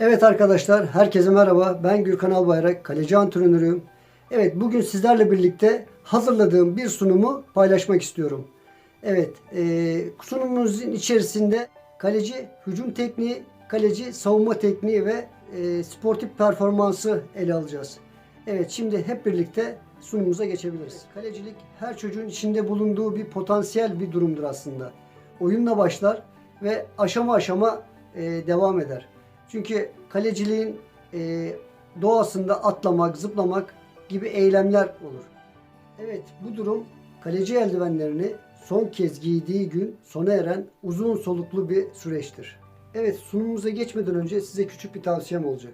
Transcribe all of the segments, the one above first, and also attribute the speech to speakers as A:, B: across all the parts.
A: Evet arkadaşlar, herkese merhaba. Ben Gürkan Albayrak, kaleci antrenörüyüm. Evet, bugün sizlerle birlikte hazırladığım bir sunumu paylaşmak istiyorum. Evet, e, sunumumuzun içerisinde kaleci hücum tekniği, kaleci savunma tekniği ve e, sportif performansı ele alacağız. Evet, şimdi hep birlikte sunumumuza geçebiliriz. Kalecilik her çocuğun içinde bulunduğu bir potansiyel bir durumdur aslında. Oyunla başlar ve aşama aşama e, devam eder. Çünkü kaleciliğin e, doğasında atlamak, zıplamak gibi eylemler olur. Evet bu durum kaleci eldivenlerini son kez giydiği gün sona eren uzun soluklu bir süreçtir. Evet sunumumuza geçmeden önce size küçük bir tavsiyem olacak.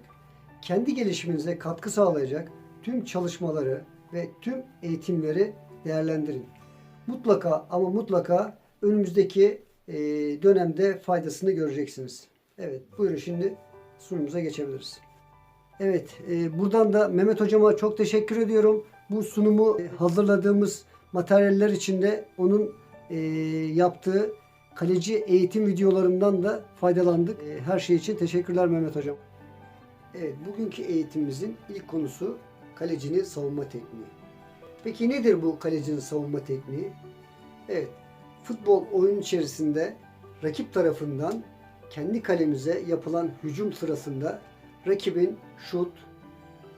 A: Kendi gelişiminize katkı sağlayacak tüm çalışmaları ve tüm eğitimleri değerlendirin. Mutlaka ama mutlaka önümüzdeki e, dönemde faydasını göreceksiniz. Evet buyurun şimdi sunumumuza geçebiliriz. Evet e, buradan da Mehmet hocama çok teşekkür ediyorum. Bu sunumu e, hazırladığımız materyaller içinde onun e, yaptığı kaleci eğitim videolarından da faydalandık. E, her şey için teşekkürler Mehmet hocam. Evet bugünkü eğitimimizin ilk konusu kalecinin savunma tekniği. Peki nedir bu kalecinin savunma tekniği? Evet futbol oyun içerisinde rakip tarafından kendi kalemize yapılan hücum sırasında rakibin şut,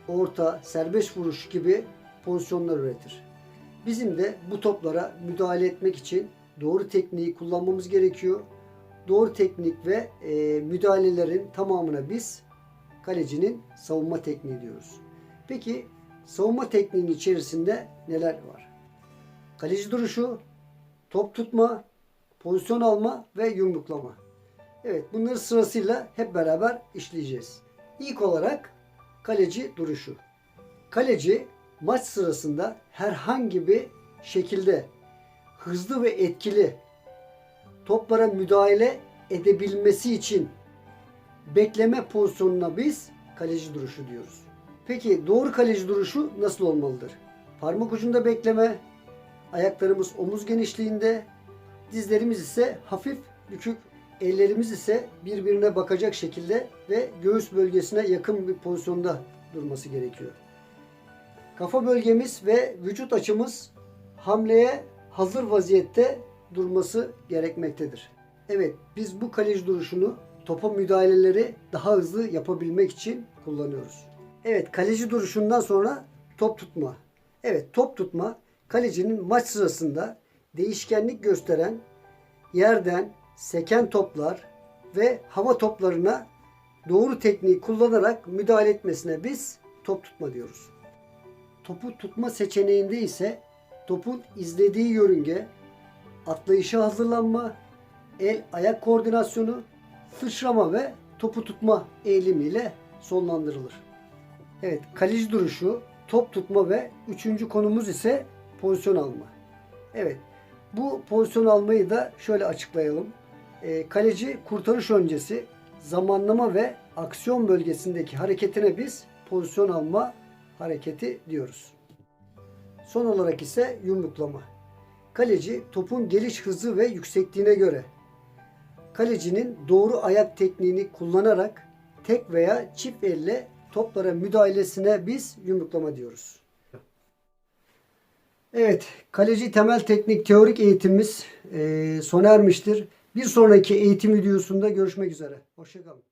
A: orta, serbest vuruş gibi pozisyonlar üretir. Bizim de bu toplara müdahale etmek için doğru tekniği kullanmamız gerekiyor. Doğru teknik ve e, müdahalelerin tamamına biz kalecinin savunma tekniği diyoruz. Peki savunma tekniğinin içerisinde neler var? Kaleci duruşu, top tutma, pozisyon alma ve yumruklama. Evet bunları sırasıyla hep beraber işleyeceğiz. İlk olarak kaleci duruşu. Kaleci maç sırasında herhangi bir şekilde hızlı ve etkili toplara müdahale edebilmesi için bekleme pozisyonuna biz kaleci duruşu diyoruz. Peki doğru kaleci duruşu nasıl olmalıdır? Parmak ucunda bekleme, ayaklarımız omuz genişliğinde, dizlerimiz ise hafif bükük Ellerimiz ise birbirine bakacak şekilde ve göğüs bölgesine yakın bir pozisyonda durması gerekiyor. Kafa bölgemiz ve vücut açımız hamleye hazır vaziyette durması gerekmektedir. Evet, biz bu kaleci duruşunu topa müdahaleleri daha hızlı yapabilmek için kullanıyoruz. Evet, kaleci duruşundan sonra top tutma. Evet, top tutma kalecinin maç sırasında değişkenlik gösteren yerden seken toplar ve hava toplarına doğru tekniği kullanarak müdahale etmesine biz top tutma diyoruz. Topu tutma seçeneğinde ise topun izlediği yörünge, atlayışa hazırlanma, el ayak koordinasyonu, sıçrama ve topu tutma eğilimiyle sonlandırılır. Evet, kaleci duruşu, top tutma ve üçüncü konumuz ise pozisyon alma. Evet, bu pozisyon almayı da şöyle açıklayalım. E, kaleci kurtarış öncesi zamanlama ve aksiyon bölgesindeki hareketine biz pozisyon alma hareketi diyoruz. Son olarak ise yumruklama. Kaleci topun geliş hızı ve yüksekliğine göre kalecinin doğru ayak tekniğini kullanarak tek veya çift elle toplara müdahalesine biz yumruklama diyoruz. Evet, kaleci temel teknik teorik eğitimimiz e, sona ermiştir. Bir sonraki eğitim videosunda görüşmek üzere. Hoşçakalın.